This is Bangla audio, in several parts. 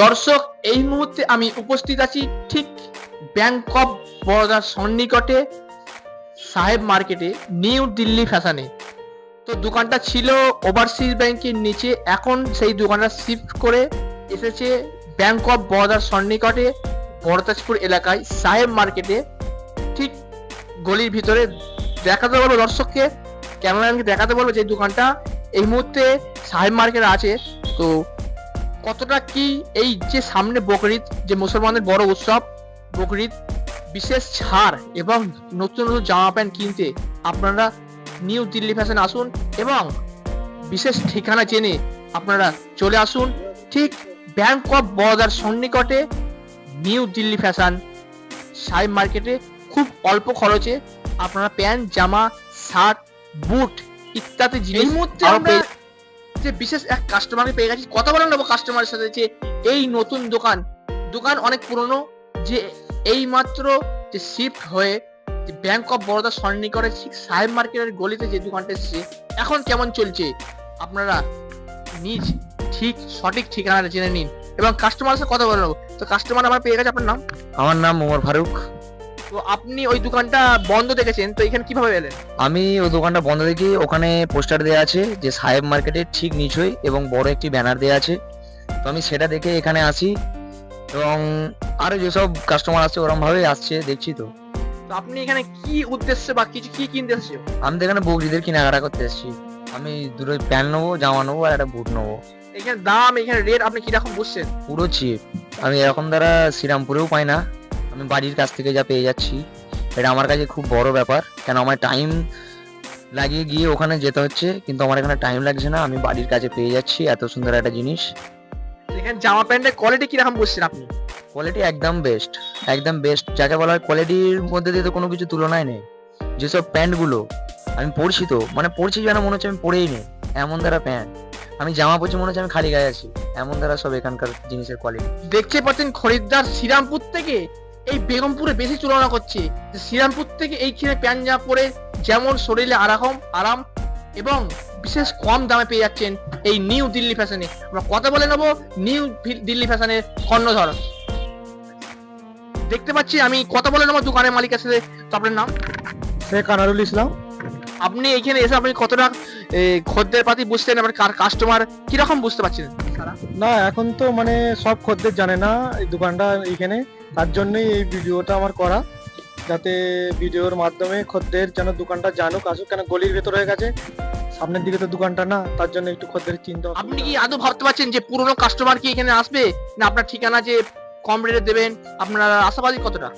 দর্শক, এই মুহূর্তে আমি উপস্থিত আছি ঠিক ব্যাংক অফ বরোদার সন্নিকটে সাহেব মার্কেটে, নিউ দিল্লি ফ্যাশনে। তো দোকানটা ছিল ওভারসিজ ব্যাংকের নিচে, এখন সেই দোকানটা শিফট করে এসেছে ব্যাংক অফ বরোদার সন্নিকটে বড়তাজপুর এলাকায় সাহেব মার্কেটে। ঠিক গলির ভিতরে দেখাতে বলব দর্শককে, ক্যামেরাম্যানকে দেখাতে বলব যে দোকানটা এই মুহূর্তে সাহেব মার্কেটে আছে। তো কতটা কি এই যে সামনে বকরিদ যে মুসলমানদের বড় উৎসব বকরিদ বিশেষ ছাড় এবং নতুন নতুন জামা প্যান্ট কিনতে আপনারা নিউ দিল্লি ফ্যাশন আসুন এবং বিশেষ ঠিকানা জেনে আপনারা চলে আসুন ঠিক ব্যাংক অফ বরোদার সন্নিকটে নিউ দিল্লি ফ্যাশন সাহেব মার্কেটে খুব অল্প খরচে আপনারা প্যান্ট জামা শার্ট বুট ইত্যাদি জিনিস যে বিশেষ এক কাস্টমারকে পেয়ে গেছি। কথা বলে নেব কাস্টমারের সাথে যে এই নতুন দোকান। দোকান অনেক পুরনো, যে এই মাত্র যে শিফট হয়ে যে ব্যাংক অফ বরোদা সন্নিকটে ঠিক সাহেব মার্কেটের গলিতে যে দোকানটা এসেছে, এখন কেমন চলছে? আপনারা নিজ ঠিক সঠিক ঠিকানাটা জেনে নিন। এবং কাস্টমারের সাথে কথা বলে নেব। তো কাস্টমার আমার পেয়ে গেছে, আপনার নাম? আমার নাম ওমর ফারুক। তো আপনি ওই দোকানটা বন্ধ দেখেছেন তো এখানে কীভাবে এলেন? আমি ওই দোকানটা বন্ধ দেখি ওখানে পোস্টার দেওয়া আছে যে সাহেব মার্কেটের ঠিক নিচই এবং বড় একটি ব্যানার দেওয়া আছে। তো আমি সেটা দেখে এখানে আসি এবং আরও যেসব কাস্টমার আসছে ওরম ভাবে আসছে দেখছি তো। তো আপনি এখানে কি উদ্দেশ্যে বা কিছু কি কিনতে এসেছেন আমি তো এখানে বকরিদের কেনাকাটা করতে এসেছি। আমি দুটো প্যান্ট নেব জামা নেব আর একটা বুট নেব। এখানে দাম এখানে রেট আপনি কীরকম বুঝছেন? পুরো চিপ আমি এরকম দ্বারা শ্রীরামপুরেও পাই না। আমি বাড়ির কাছ থেকে যা পেয়ে যাচ্ছি এটা আমার কাছে খুব বড় ব্যাপার। কেন আমার টাইম লাগিয়ে গিয়ে ওখানে যেতে হচ্ছে কিন্তু আমার এখানে টাইম লাগছে না। আমি বাড়ির কাছে পেয়ে যাচ্ছি এত সুন্দর একটা জিনিস। এখানে জামা প্যান্টের কোয়ালিটি কীরকম বলছেন আপনি? কোয়ালিটি একদম বেস্ট একদম বেস্ট যাকে বলা হয় কোয়ালিটির মধ্যে দিয়ে তো কোনো কিছু তুলনায় নেই। যেসব প্যান্টগুলো আমি পরছি তো মানে পরছি যেন মনে হচ্ছে আমি পরেই নেই এমন দ্বারা প্যান্ট আমি জামা পরছি মনে হচ্ছে আমি খালি গায়ে আছি এমন দ্বারা সব এখানকার জিনিসের কোয়ালিটি দেখতে পাচ্ছেন খরিদ্দার শ্রীরামপুর থেকে এই বেগমপুরে বেশি তুলনা করছে যে শ্রীরামপুর থেকে এইখানে প্যান্ট জামা পরে যেমন শরীরে আরাম আরাম এবং বিশেষ কম দামে পেয়ে যাচ্ছেন এই নিউ দিল্লি ফ্যাশনে। আমরা কথা বলে নেব নিউ দিল্লি ফ্যাশনের কর্ণধর। দেখতে পাচ্ছি আমি কথা বলে নেব দোকানের মালিকের সাথে। তো আপনার নাম? শেখ আনারুল ইসলাম। আপনি এখানে এসে আপনি কতটা খদ্দের পাতি বুঝতেন আবার কাস্টমার কীরকম বুঝতে না এখন তো মানে সব খদ্দের জানে না এই দোকানটা এইখানে। তার জন্যই এই ভিডিওটা আমার করা। যাতে ভিডিওর মাধ্যমে খদ্দের যেন দোকানটা জানুক আসুক কেন গলির ভেতর হয়ে গেছে। সামনের দিকে তো দোকানটা না তার জন্য একটু খদ্দের চিন্তা আপনি কি আদৌ ভাবতে পারছেন যে পুরনো কাস্টমার কি এখানে আসবে? না আপনার ঠিকানা যে কম রেটে দেবেন আপনার আশাবাদী কতটা?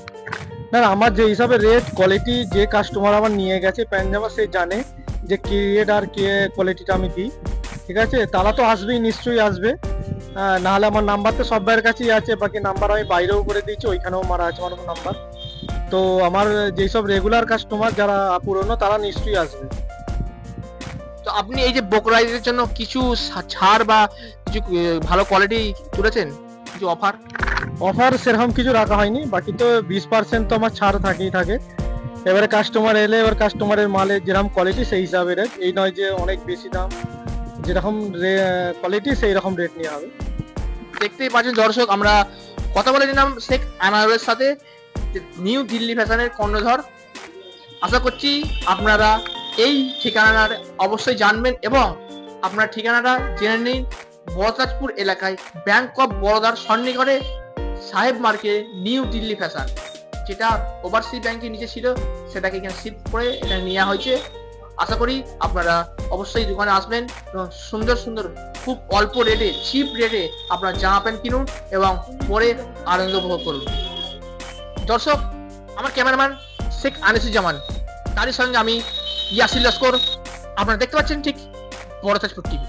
না না, আমার যে হিসাবে রেট কোয়ালিটি যে কাস্টমার আমার নিয়ে গেছে প্যান্ট জামা সে জানে যে কি রেট আর কি কোয়ালিটিটা আমি দিই। ঠিক আছে? তারা তো আসবেই নিশ্চয়ই আসবে। নাহলে আমার নাম্বার তো সব ভাইয়ের কাছেই আছে। বাকি নাম্বার আমি বাইরেও করে দিয়েছি ওইখানেও মারা আছে আমার নাম্বার তো আমার যেসব রেগুলার কাস্টমার যারা পুরনো তারা নিশ্চয়ই আসবে। তো আপনি এই যে বোকরাইজের জন্য কিছু ছাড় বা কিছু ভালো কোয়ালিটি তুলেছেন? কিছু অফার অফার সেরকম কিছু রাখা হয়নি। বাকি তো বিশ পার্সেন্ট তো আমার ছাড় থাকেই থাকে। এবারে কাস্টমার এলে এবার কাস্টমারের মালের যেরকম কোয়ালিটি সেই হিসাবে রেট এই নয় যে অনেক বেশি দাম। যেরকম কোয়ালিটি সেই রকম রেট নেওয়া হবে। দেখতেই পাচ্ছেন দর্শক, আমরা কথা বলে নিলাম শেখ আনারের সাথে নিউ দিল্লি ফ্যাশনের কর্ণধর। আশা করছি আপনারা এই ঠিকানার অবশ্যই জানবেন এবং আপনার ঠিকানাটা জেনে নিন বড়তাজপুর এলাকায় ব্যাংক অফ বরোদার সন্নিকটে সাহেব মার্কেট নিউ দিল্লি ফ্যাশন যেটা ওভারসি ব্যাংকের নিচে ছিল, সেটাকে এখানে শিফট করে এটা নেওয়া হয়েছে। আশা করি আপনারা অবশ্যই দোকানে আসবেন এবং সুন্দর সুন্দর, খুব অল্প রেটে চিপ রেটে আপনারা জামা প্যান্ট কিনুন এবং পরে আনন্দ উপভোগ করুন। দর্শক, আমার ক্যামেরাম্যান শেখ আনিসুজ্জামান, তারই সঙ্গে আমি ইয়াসির লস্কর। আপনারা দেখতে পাচ্ছেন ঠিক বড় তাজপুর টিভি